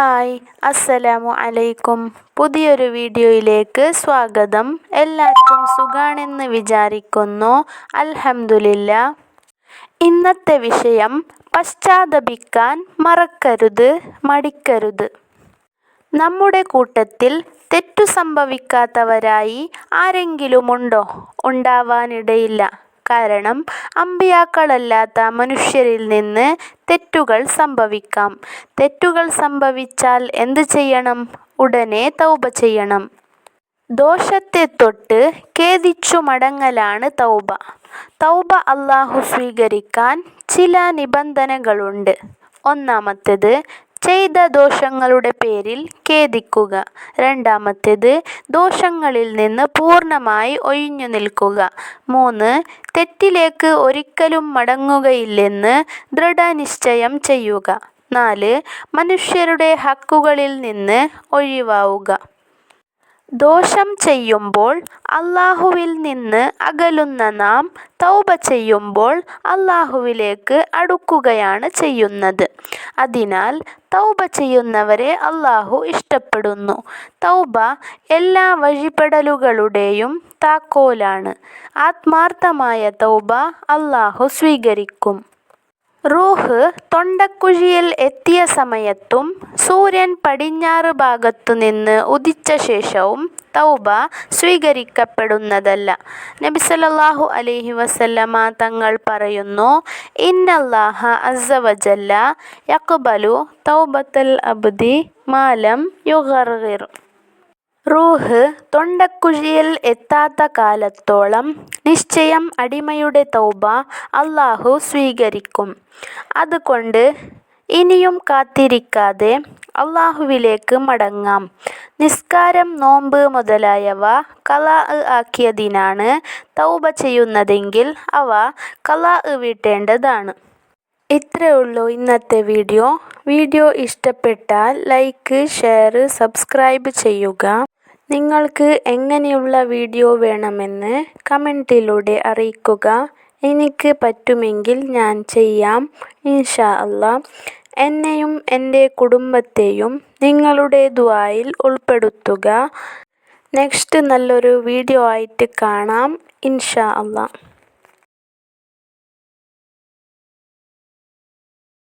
Hi അസ്സലാമു അലൈക്കും. പുതിയൊരു വീഡിയോയിലേക്ക് സ്വാഗതം. എല്ലാവർക്കും സുഖാണെന്ന് വിചാരിക്കുന്നു. അൽഹംദുലില്ല. ഇന്നത്തെ വിഷയം പശ്ചാത്തപിക്കാൻ മറക്കരുത് മടിക്കരുത്. നമ്മുടെ കൂട്ടത്തിൽ തെറ്റു സംഭവിക്കാത്തവരായി ആരെങ്കിലുമുണ്ടോ? ഉണ്ടാവാനിടയില്ല. കാരണം അമ്പിയാക്കളല്ലാത്ത മനുഷ്യരിൽ നിന്ന് തെറ്റുകൾ സംഭവിക്കാം. തെറ്റുകൾ സംഭവിച്ചാൽ എന്ത് ചെയ്യണം? ഉടനെ തൗബ ചെയ്യണം. ദോഷത്തെ തൊട്ട് ഖേദിച്ചു മടങ്ങലാണ് തൗബ. തൗബ അള്ളാഹു സ്വീകരിക്കാൻ ചില നിബന്ധനകളുണ്ട്. ഒന്നാമത്തേത് ചെയ്ത ദോഷങ്ങളുടെ പേരിൽ ഖേദിക്കുക. രണ്ടാമത്തേത് ദോഷങ്ങളിൽ നിന്ന് പൂർണമായി ഒഴിഞ്ഞു നിൽക്കുക. മൂന്ന് തെറ്റിലേക്ക് ഒരിക്കലും മടങ്ങുകയില്ലെന്ന് ദൃഢനിശ്ചയം ചെയ്യുക. നാല് മനുഷ്യരുടെ ഹക്കുകളിൽ നിന്ന് ഒഴിവാവുക. ദോഷം ചെയ്യുമ്പോൾ അല്ലാഹുവിൽ നിന്ന് അകലുന്ന നാം തൗബ ചെയ്യുമ്പോൾ അല്ലാഹുവിലേക്ക് അടുക്കുകയാണ് ചെയ്യുന്നത്. അതിനാൽ തൗബ ചെയ്യുന്നവരെ അല്ലാഹു ഇഷ്ടപ്പെടുന്നു. തൗബ എല്ലാ വഴിപെടലുകളുടെയും താക്കോലാണ്. ആത്മാർത്ഥമായ തൗബ അല്ലാഹു സ്വീകരിക്കും. റൂഹ് തൊണ്ടക്കുഴിയിൽ എത്തിയ സമയത്തും സൂര്യൻ പടിഞ്ഞാറ് ഭാഗത്തു നിന്ന് ഉദിച്ച ശേഷവും തൗബ സ്വീകരിക്കപ്പെടുന്നതല്ല. നബി സല്ലല്ലാഹു അലൈഹി വസല്ലമ തങ്ങൾ പറയുന്നു ഇന്നല്ലാഹ അസവജല്ല യക്ബലു തൗബത്തൽ അബ്ദി മാലം യുഗർഗിർ. റൂഹ് തൊണ്ടക്കുഴിയിൽ എത്താത്ത കാലത്തോളം നിശ്ചയം അടിമയുടെ തൗബ അല്ലാഹു സ്വീകരിക്കും. അതുകൊണ്ട് ഇനിയും കാത്തിരിക്കാതെ അല്ലാഹുവിലേക്ക് മടങ്ങാം. നിസ്കാരം നോമ്പ് മുതലായവ ഖലാ ആക്കിയതിനാണ് തൗബ ചെയ്യുന്നതെങ്കിൽ അവ ഖലാ വീട്ടേണ്ടതാണ്. ഇത്രയേ ഉള്ളൂ ഇന്നത്തെ വീഡിയോ. വീഡിയോ ഇഷ്ടപ്പെട്ടാൽ ലൈക്ക് ഷെയർ സബ്സ്ക്രൈബ് ചെയ്യുക. നിങ്ങൾക്ക് എങ്ങനെയുള്ള വീഡിയോ വേണമെന്ന് കമന്റിലൂടെ അറിയിക്കുക. എനിക്ക് പറ്റുമെങ്കിൽ ഞാൻ ചെയ്യാം. ഇൻഷാ അല്ലാ. എന്നെയും എന്റെ കുടുംബത്തെയും നിങ്ങളുടെ ദുആയിൽ ഉൾപ്പെടുത്തുക. നെക്സ്റ്റ് നല്ലൊരു വീഡിയോ ആയിട്ട് കാണാം. ഇൻഷാ അല്ലാ.